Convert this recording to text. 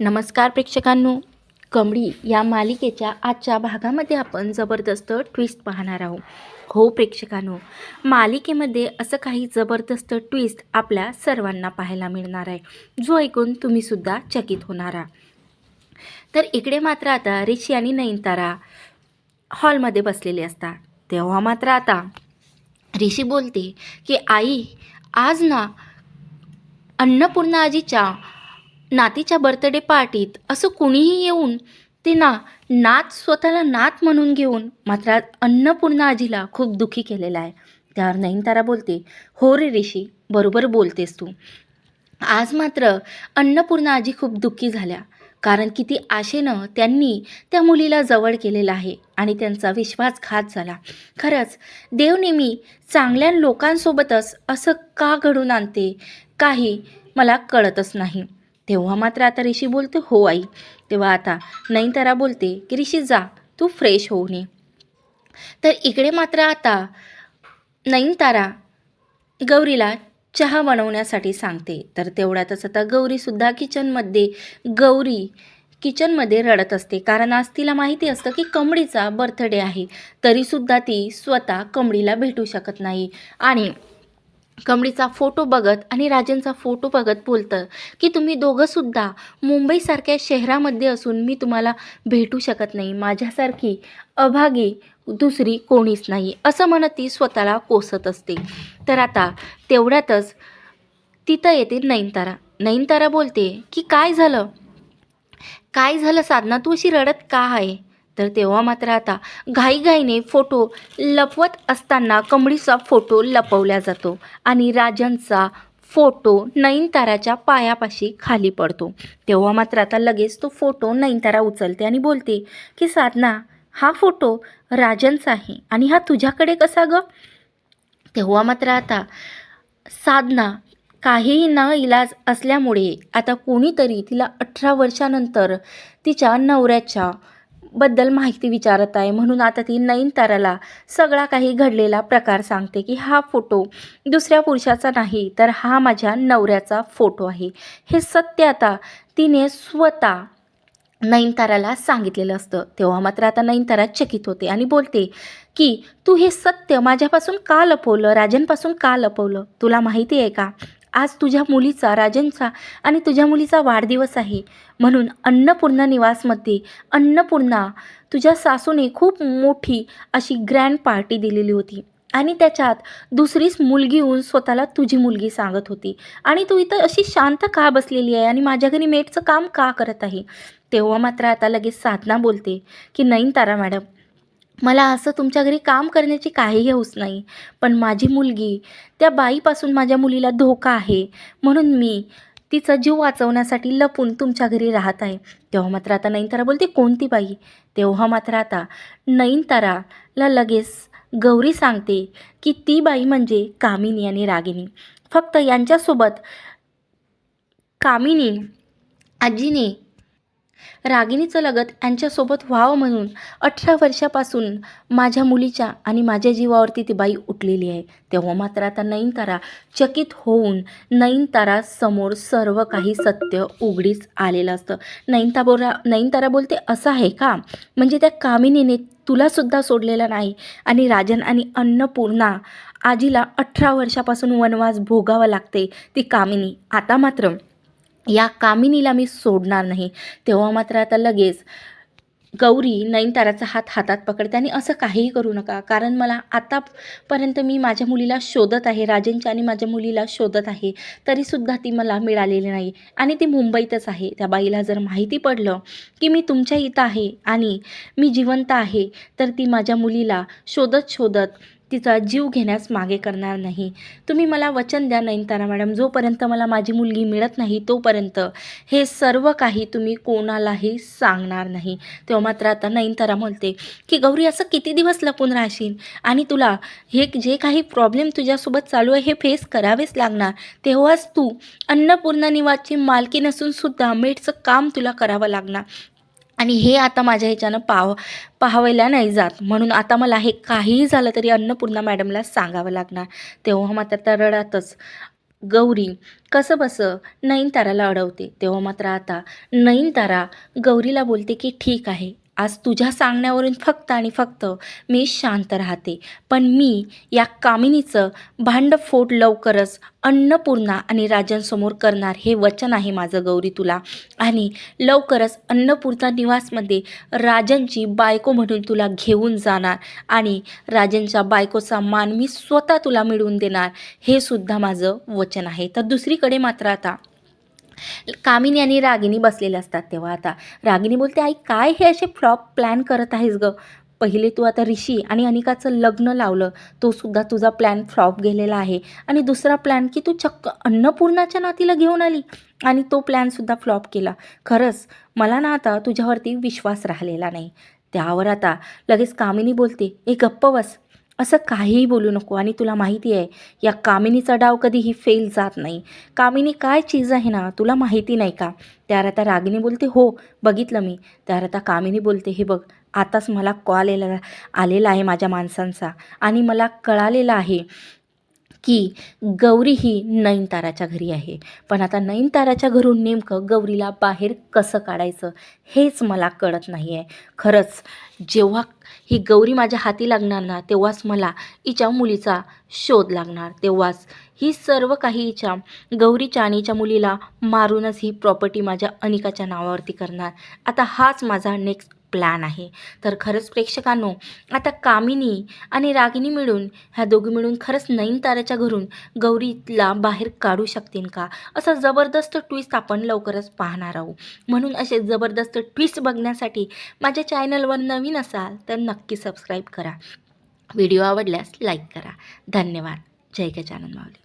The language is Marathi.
नमस्कार प्रेक्षकांनो. कमळी या मालिकेच्या आजच्या भागामध्ये आपण जबरदस्त ट्विस्ट पाहणार आहोत. हो प्रेक्षकांनो मालिकेमध्ये असं काही जबरदस्त ट्विस्ट आपल्या सर्वांना पाहायला मिळणार आहे. जो ऐकून तुम्हीसुद्धा चकित होणार आहात. तर इकडे मात्र आता ऋषी आणि नयनतारा हॉलमध्ये बसलेले असतात. तेव्हा मात्र आता ऋषी बोलते की आई आज ना अन्नपूर्णा आजीच्या नातीच्या बर्थडे पार्टीत असं कुणीही येऊन ते ना नात स्वतःला नात म्हणून घेऊन मात्र अन्नपूर्णा आजीला खूप दुःखी केलेला आहे. त्यावर नयनतारा बोलते हो रे ऋषी बरोबर बोलतेस तू. आज मात्र अन्नपूर्णा आजी खूप दुःखी झाल्या कारण किती आशेनं त्यांनी त्या मुलीला जवळ केलेलं आहे आणि त्यांचा विश्वासघात झाला. खरंच देव नेहमी चांगल्या लोकांसोबतच असं का घडून आणते काही मला कळतच नाही. तेव्हा मात्र आता ऋषी बोलते हो आई. तेव्हा आता नयनतारा बोलते की ऋषी जा. तू फ्रेश होऊन ये तर इकडे मात्र आता नयनतारा गौरीला चहा बनवण्यासाठी सांगते. तर तेवढ्यातच आता गौरीसुद्धा किचनमध्ये गौरी किचनमध्ये रडत असते. कारण आज तिला माहिती असतं की कमळीचा बर्थडे आहे. तरीसुद्धा ती स्वतः कमळीला भेटू शकत नाही. आणि कमळीचा फोटो बघत आणि राजनचा फोटो बघत बोलतं की तुम्ही दोघंसुद्धा मुंबईसारख्या शहरामध्ये असून मी तुम्हाला भेटू शकत नाही. माझ्यासारखी अभागी दुसरी कोणीच नाही असं म्हणत ती स्वतःला कोसत असते. तर आता तेवढ्यातच तिथं येते नयनतारा. नयनतारा बोलते की काय झालं? काय झालं साधना? तू अशी रडत का आहे? तर तेव्हा मात्र आता घाईघाईने फोटो लपवत असताना कमळीचा फोटो लपवला जातो आणि राजांचा फोटो नयनताराच्या पायापाशी खाली पडतो. तेव्हा मात्र आता लगेच तो फोटो नयनतारा उचलते आणि बोलते की साधना हा फोटो राजांचा आहे आणि हा तुझ्याकडे कसा ग? तेव्हा मात्र आता साधना काहीही न इलाज असल्यामुळे आता कोणीतरी तिला अठरा वर्षानंतर तिच्या नवऱ्याच्या बद्दल माहिती विचारत आहे. म्हणून आता ती नयनताराला सगळा काही घडलेला प्रकार सांगते की हा फोटो दुसऱ्या पुरुषाचा नाही तर हा माझ्या नवऱ्याचा फोटो आहे. हे सत्य आता तिने स्वतः नयनताराला सांगितलेलं असतं. तेव्हा मात्र आता नयनतारा चकित होते आणि बोलते की तू हे सत्य माझ्यापासून का लपवलं? राजनपासून का लपवलं? तुला माहिती आहे का? आज तुझ्या मुलीचा राजनचा आणि तुझ्या मुलीचा वाढदिवस आहे. म्हणून अन्नपूर्णा निवासमध्ये अन्नपूर्णा तुझ्या सासूने खूप मोठी अशी ग्रँड पार्टी दिलेली होती. आणि त्याच्यात दुसरीच मुलगी येऊन स्वतःला तुझी मुलगी सांगत होती. आणि तू इथं अशी शांत का बसलेली आहे? आणि माझ्या घरी मेटचं काम का करत आहे? तेव्हा मात्र आता लगेच साधना बोलते की नयनतारा मॅडम मला असं तुमच्या घरी काम करण्याची काही हौस नाही. पण माझी मुलगी त्या बाईपासून माझ्या मुलीला धोका आहे. म्हणून मी तिचा जीव वाचवण्यासाठी लपून तुमच्या घरी राहत आहे. तेव्हा मात्र आता नयनतारा बोलते कोणती बाई? तेव्हा मात्र आता नयनताराला लगेच गौरी सांगते की ती बाई म्हणजे कामिनी आणि रागिनी. फक्त यांच्यासोबत कामिनी आजीने रागिणीचं लगत यांच्यासोबत व्हावं म्हणून अठरा वर्षापासून माझ्या मुलीच्या आणि माझ्या जीवावरती ती बाई उठलेली आहे. तेव्हा मात्र आता नयनतारा चकित होऊन नयनतारा समोर सर्व काही सत्य उघडीच आलेलं असतं. नयनता बोरा नयनतारा बोलते असं आहे का? म्हणजे त्या कामिनीने तुलासुद्धा सोडलेला नाही आणि राजन आणि अन्नपूर्णा आजीला अठरा वर्षापासून वनवास भोगावा लागते ती कामिनी. आता मात्र या कामिनीला मी सोडणार नाही. तेव्हा मात्र आता लगेच गौरी नयनताराचा हात हातात पकडते आणि असं काहीही करू नका. कारण मला आतापर्यंत मी माझ्या मुलीला शोधत आहे. राजेंच्या आणि माझ्या मुलीला शोधत आहे. तरीसुद्धा ती मला मिळालेली नाही. आणि ती मुंबईतच आहे. त्या बाईला जर माहिती पडलं की मी तुमच्या इथं आहे आणि मी जिवंत आहे तर ती माझ्या मुलीला शोधत शोधत तिचा जीव घेण्यास मागे करणार नाही. तुम्ही मला वचन द्या नयनतारा मॅडम. जोपर्यंत मला माझी मुलगी मिळत नाही तोपर्यंत हे सर्व काही तुम्ही कोणालाही सांगणार नाही. तेव्हा मात्र आता नयनतारा म्हणते की गौरी असं किती दिवस लपून राहशील? आणि तुला हे जे काही प्रॉब्लेम तुझ्यासोबत चालू आहे हे फेस करावेच लागणार. तेव्हाच तू अन्नपूर्णा निवासची मालकी नसूनसुद्धा मेटचं काम तुला करावं लागणार. आणि हे आता माझ्या ह्याच्यानं पाव पाहायला नाही जात. म्हणून आता मला हे काहीही झालं तरी अन्नपूर्णा मॅडमला सांगावं लागणार. तेव्हा मात्र तरळातच रडातच. गौरी कसं बसं? नयनताराला अडवते. तेव्हा मात्र आता नयनतारा गौरीला बोलते की ठीक आहे. आज तुझ्या सांगण्यावरून फक्त आणि फक्त मी शांत राहते. पण मी या कामिनीचं भांडफोड लवकरच अन्नपूर्णा आणि राजांसमोर करणार हे वचन आहे माझं गौरी तुला. आणि लवकरच अन्नपूर्णा निवासमध्ये राजांची बायको म्हणून तुला घेऊन जाणार आणि राजांच्या बायकोचा मान मी स्वतः तुला मिळवून देणार. हे सुद्धा माझं वचन आहे. तर दुसरीकडे मात्र आता कामिनी आणि रागिनी बसलेले असतात तेव्हा. आता रागिनी बोलते आई काय हे असे फ्लॉप प्लॅन करत आहेस ग? पहिले तू आता ऋषी आणि अनिकाचं लग्न लावलं तो सुद्धा तुझा प्लॅन फ्लॉप गेलेला आहे. आणि दुसरा प्लॅन की तू चक्क अन्नपूर्णाच्या नातीला घेऊन आली आणि तो प्लॅनसुद्धा फ्लॉप केला. खरंच मला ना आता तुझ्यावरती विश्वास राहिलेला नाही. त्यावर आता लगेच कामिनी बोलते ए गप्प बस. असं काहीही बोलू नको. आणि तुला माहिती आहे या कामिनीचा डाव कधीही फेल जात नाही. कामिनी काय चीज आहे ना तुला माहिती नाही का? त्यावर आता रागिनी बोलते हो बघितलं मी. त्यावर आता कामिनी बोलते हे बघ आताच मला कॉल आलेला आलेला आहे माझ्या माणसांचा आणि मला कळालेलं आहे. की गौरी ही नयनताराच्या घरी आहे. पण आता नयनताराच्या घरून नेमकं गौरीला बाहेर कसं काढायचं हेच मला कळत नाही आहे खरंच जेव्हा ही गौरी माझ्या हाती लागणार ना तेव्हाच मला हिच्या मुलीचा शोध लागणार. तेव्हाच ही सर्व काही हिच्या गौरीच्या आणि हिच्या मुलीला मारूनच ही प्रॉपर्टी माझ्या अनिकाच्या नावावरती करणार. आता हाच माझा नेक्स्ट प्लॅन आहे. तर खरंच प्रेक्षकांनो आता कामिनी आणि रागिनी मिळून ह्या दोघी मिळून खरंच नयनताराच्या घरून गौरीला बाहेर काढू शकतील का? असा जबरदस्त ट्विस्ट आपण लवकरच पाहणार आहोत. म्हणून असे जबरदस्त ट्विस्ट बघण्यासाठी माझ्या चॅनलवर नवीन असाल तर नक्की सबस्क्राईब करा. व्हिडिओ आवडल्यास लाईक करा. धन्यवाद. जय गजानन माऊली.